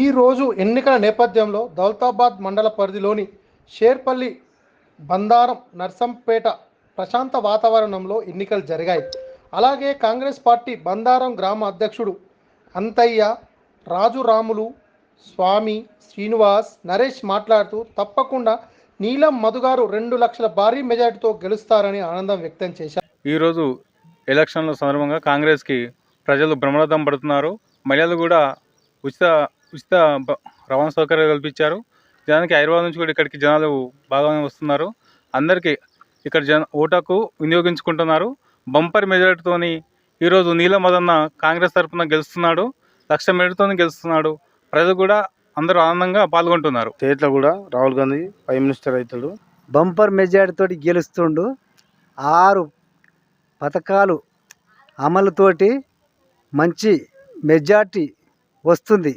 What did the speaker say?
ఈరోజు ఎన్నికల నేపథ్యంలో దౌలతాబాద్ మండల పరిధిలోని షేర్పల్లి బందారం నర్సంపేట ప్రశాంత వాతావరణంలో ఎన్నికలు జరిగాయి. అలాగే కాంగ్రెస్ పార్టీ బందారం గ్రామ అధ్యక్షుడు అంతయ్య రాజురాములు స్వామి శ్రీనివాస్ నరేష్ మాట్లాడుతూ తప్పకుండా నీలం మధుగారు రెండు లక్షల భారీ మెజార్టీతో గెలుస్తారని ఆనందం వ్యక్తం చేశారు. ఈరోజు ఎలక్షన్ల సందర్భంగా కాంగ్రెస్కి ప్రజలు బ్రహ్మరథం పడుతున్నారు. మహిళలు కూడా ఉచిత ఉచిత రవాణా సౌకర్యాలు కల్పించారు. జనానికి హైదరాబాద్ నుంచి కూడా ఇక్కడికి జనాలు బాగానే వస్తున్నారు. అందరికీ ఇక్కడ జన ఓటాకు వినియోగించుకుంటున్నారు. బంపర్ మెజారిటీతోని ఈరోజు నీల మదన్న కాంగ్రెస్ తరఫున గెలుస్తున్నాడు. లక్ష మెజార్టీతో గెలుస్తున్నాడు. ప్రజలు కూడా అందరూ ఆనందంగా పాల్గొంటున్నారు. స్టేట్లో కూడా రాహుల్ గాంధీ ప్రైమ్ మినిస్టర్ అవుతాడు. బంపర్ మెజారిటీతో గెలుస్తుండు. ఆరు పథకాలు అమలుతోటి మంచి మెజార్టీ వస్తుంది.